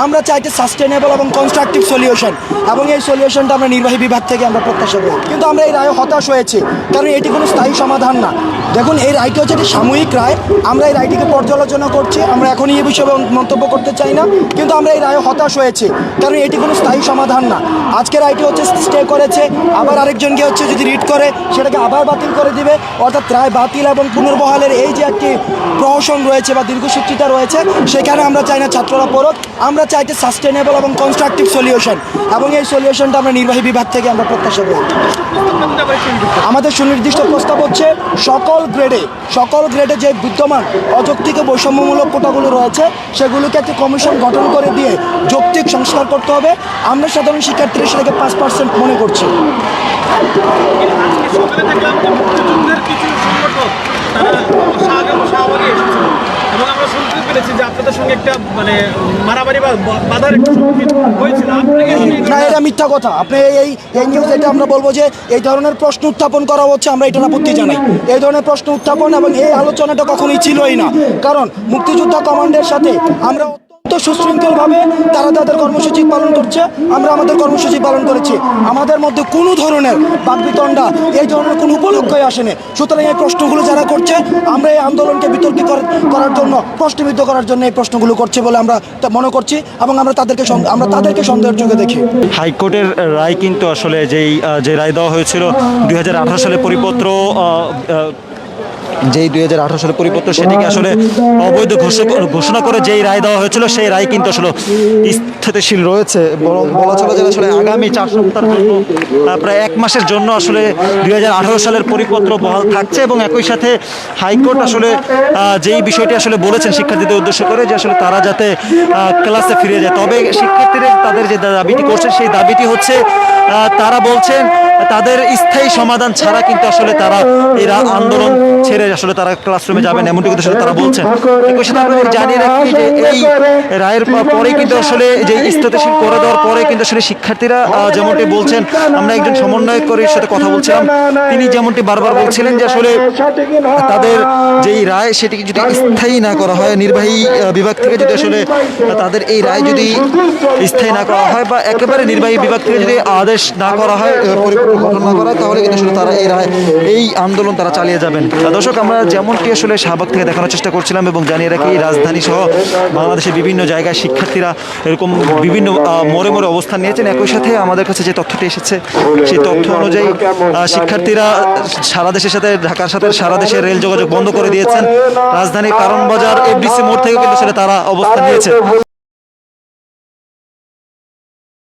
আমরা চাইতে সাস্টেনেবল এবং কনস্ট্রাকটিভ সলিউশন এবং এই সলিউশনটা আমরা নির্বাহী বিভাগ থেকে আমরা প্রত্যাশা করি। কিন্তু আমরা এই রায়ে হতাশ হয়েছি, কারণ এটি কোনো স্থায়ী সমাধান না। দেখুন, এই রায়টি হচ্ছে একটি সাময়িক রায়। আমরা এই রায়টিকে পর্যালোচনা করছি, আমরা এখনই এই বিষয়ে মন্তব্য করতে চাই না। কিন্তু আমরা এই রায়ে হতাশ হয়েছি, কারণ এটি কোনো স্থায়ী সমাধান না। আজকে রায়টি হচ্ছে স্টে করেছে, আবার আরেকজনকে হচ্ছে যদি রিড করে, সেটাকে আবার বাতিল করে দিবে। অর্থাৎ রায় বাতিল এবং পুনর্বহালের এই যে একটি প্রহসন রয়েছে বা দীর্ঘসূত্রিতা রয়েছে, সেখানে আমরা চাই না ছাত্ররা পড়ুক। আমরা চাইতে সাস্টেনেবল এবং কনস্ট্রাকটিভ সলিউশন এবং এই সলিউশনটা আমরা নির্বাহী বিভাগ থেকে আমরা প্রত্যাশা করি। আমাদের সুনির্দিষ্ট প্রস্তাব হচ্ছে, সকল গ্রেডে সকল গ্রেডে যে বিদ্যমান অযৌক্তিক বৈষম্যমূলক কোটাগুলো রয়েছে, সেগুলোকে একটি কমিশন গঠন করে দিয়ে যৌক্তিক সংস্কার করতে হবে। আমরা সাধারণ শিক্ষার্থীরা সেটাকে পাঁচ পার্সেন্ট মনে করছি আজকে সকালে দেখলাম যে মুক্তিযুদ্ধের কিছু সংগঠক তারা শাহজাহান শাহবাগে এসেছিল এবং আমরা শুনতে পেরেছি যে আপনাদের সঙ্গে একটা মানে মারামারি বা বাধার একটা সম্মুখীন হয়েছিল। না এটা মিথ্যা কথা। আপনি এই এই নিউজ এটা আমরা বলব যে এই ধরনের প্রশ্ন উত্থাপন করা হচ্ছে আমরা এটার আপত্তি জানাই। এই ধরনের প্রশ্ন উত্থাপন এবং এই আলোচনাটা কখনোই ছিলই না। কারণ মুক্তিযোদ্ধা কমান্ডের সাথে আমরা অত্যন্ত সুশৃঙ্খলভাবে তারা তাদের কর্মসূচি পালন করছে, আমরা আমাদের কর্মসূচি পালন করেছি। আমাদের মধ্যে কোনো ধরনের বাকবিতণ্ডা এই ধরনের কোনো উপলক্ষই আসেনি। সুতরাং এই প্রশ্নগুলো যারা করছে, আমরা এই আন্দোলনকে বিতর্কিত করার জন্য, প্রশ্নবিদ্ধ করার জন্য এই প্রশ্নগুলো করছে বলে আমরা মনে করছি এবং আমরা তাদেরকে আমরা তাদেরকে সন্দেহের চোখে দেখি। হাইকোর্টের রায় কিন্তু আসলে যেই যে রায় দেওয়া হয়েছিল দুই হাজার আঠারো সালে পরিপত্র আহ, দুই হাজার আঠারো সালের পরিপত্র সেটিকে আসলে অবৈধ ঘোষণা করে যেই রায় দেওয়া হয়েছিল সেই রায় কিন্তু আসলে স্থিতিশীল রয়েছে। বলা চলে যে আসলে আগামী চার আহ, প্রায় এক মাসের জন্য আসলে দুই হাজার আঠারো সালের পরিপত্র বহাল থাকছে এবং একই সাথে হাইকোর্ট আসলে যেই বিষয়টি আসলে বলেছেন শিক্ষার্থীদের উদ্দেশ্য করে যে আসলে তারা যাতে ক্লাসে ফিরে যায়। তবে শিক্ষার্থীরা তাদের যে দাবিটি করছে সেই দাবিটি হচ্ছে তারা বলছেন তাদের স্থায়ী সমাধান ছাড়া কিন্তু আসলে তারা এই আন্দোলন ছেড়ে আসলে তারা ক্লাসরুমে যাবেন, এমনটি কিন্তু আসলে তারা বলছেন। জানিয়ে রাখি যে এই রায়ের পরে কিন্তু আসলে যে স্থিতিশীল করে দেওয়ার পরে কিন্তু আসলে শিক্ষার্থীরা যেমনটি বলছেন, আমরা একজন সমন্বয়কারীর সাথে কথা বলছিলাম, তিনি যেমনটি বারবার বলছিলেন যে আসলে তাদের যেই রায় সেটিকে যদি স্থায়ী না করা হয়, নির্বাহী বিভাগ থেকে যদি আসলে তাদের এই রায় যদি স্থায়ী না করা হয় বা একেবারে নির্বাহী বিভাগ থেকে যদি আদেশ না করা হয় পরিপূর্ণ গঠন না করা তাহলে কিন্তু আসলে তারা এই এই আন্দোলন তারা চালিয়ে যাবেন। দর্শক, আমরা যেমনটি আসলে শাহবাগ থেকে দেখানোর চেষ্টা করছিলাম এবং জানিয়ে রাখি, রাজধানী সহ বাংলাদেশের বিভিন্ন জায়গায় শিক্ষার্থীরা এরকম বিভিন্ন মোড়ে মোড়ে অবস্থান নিয়েছেন। একই সাথে আমাদের কাছে যে তথ্যটি এসেছে, সেই তথ্য অনুযায়ী শিক্ষার্থীরা সারা দেশের সাথে, ঢাকার সাথে, সারা দেশের রেল যোগাযোগ বন্ধ করে দিয়েছেন। রাজধানীর কারণ বাজার এফডিসি মোড় থেকে কিন্তু সেটা তারা অবস্থান নিয়েছে